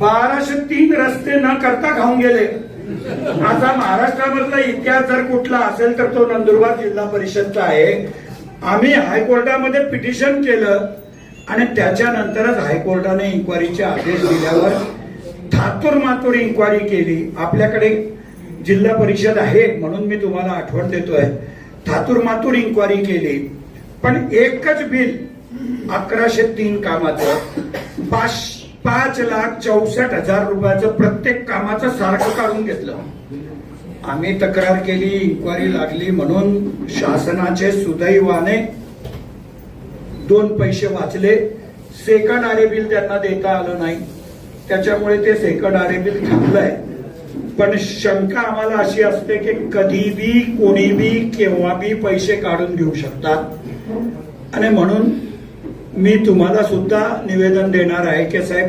बाराशे तीन रस्ते न करता खाऊन गेले. आता महाराष्ट्रामधला इतिहास जर कुठला असेल तर तो नंदुरबार जिल्हा परिषदचा आहे. आम्ही हायकोर्टामध्ये पिटिशन केलं आणि त्याच्यानंतरच हायकोर्टाने इन्क्वायरीचे आदेश दिल्यावर थातूर मातूर इन्क्वायरी केली. आपल्याकडे जिल्हा परिषद आहे म्हणून मी तुम्हाला आठवण देतोय. थातूर मातूर इन्क्वायरी केली. पण एकच बिल अकराशे तीन कामाचं. पाचशे पाच लाख चौसष्ट हजार रुपयाचं प्रत्येक कामाचं सारखं काढून घेतलं. आम्ही तक्रार केली इन्क्वायरी लागली म्हणून शासनाचे सुदैवाने दोन पैसे वाचले. सेकंड आरे बिल त्यांना देता आलं नाही. त्याच्यामुळे ते सेकंड आरे बिल थांबलंय. पण शंका आम्हाला अशी असते की कधी बी कोणी बी केव्हा बी पैसे काढून घेऊ शकतात. आणि म्हणून मी तुम्हाला सुद्धा निवेदन देणार आहे की साहेब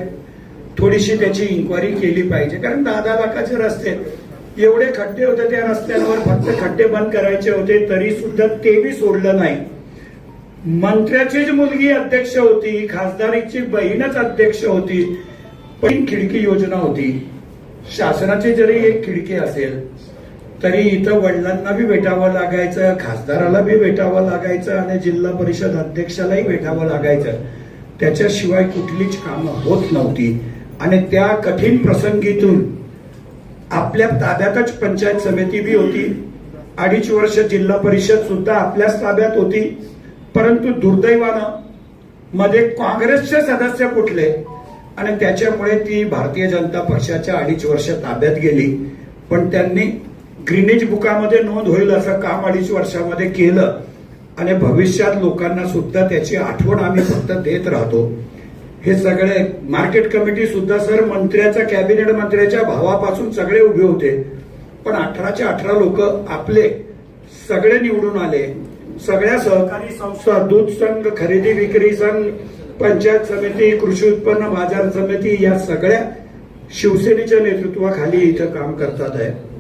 थोडीशी त्याची इन्क्वायरी केली पाहिजे. कारण दहा दहा लाखाचे रस्ते एवढे खड्डे होते त्या रस्त्यांवर फक्त खड्डे बंद करायचे होते तरी सुद्धा ते बी सोडलं नाही. मंत्र्याचीच मुलगी अध्यक्ष होती खासदारीची बहीणच अध्यक्ष होती पण खिडकी योजना होती. शासनाची जरी एक खिडकी असेल तरी इथं वडिलांना बी भेटावं लागायचं खासदाराला बी भेटावं लागायचं आणि जिल्हा परिषद अध्यक्षालाही भेटावं लागायचं. त्याच्याशिवाय कुठलीच कामं होत नव्हती. आणि त्या कठीण प्रसंगीतून आपल्या ताब्यातच पंचायत समिती बी होती. अडीच वर्ष जिल्हा परिषद सुद्धा आपल्याच ताब्यात होती. परंतु दुर्दैवानं मध्ये काँग्रेसचे सदस्य कुठले आणि त्याच्यामुळे ती भारतीय जनता पक्षाच्या अडीच वर्ष ताब्यात गेली. पण त्यांनी ग्रीनेज बुकामध्ये नोंद होईल असं काम अडीच वर्षामध्ये केलं. आणि भविष्यात लोकांना सुद्धा त्याची आठवण आम्ही फक्त देत राहतो. हे सगळे मार्केट कमिटी सुद्धा सर मंत्र्याच्या कॅबिनेट मंत्र्याच्या भावापासून सगळे उभे होते. पण अठराचे अठरा लोक आपले सगळे निवडून आले. सगळ्या सहकारी संस्था दूध संघ खरेदी विक्री संघ पंचायत समिती कृषी उत्पन्न बाजार समिती या सगळ्या शिवसेनेच्या नेतृत्वाखाली इथं काम करतात आहे.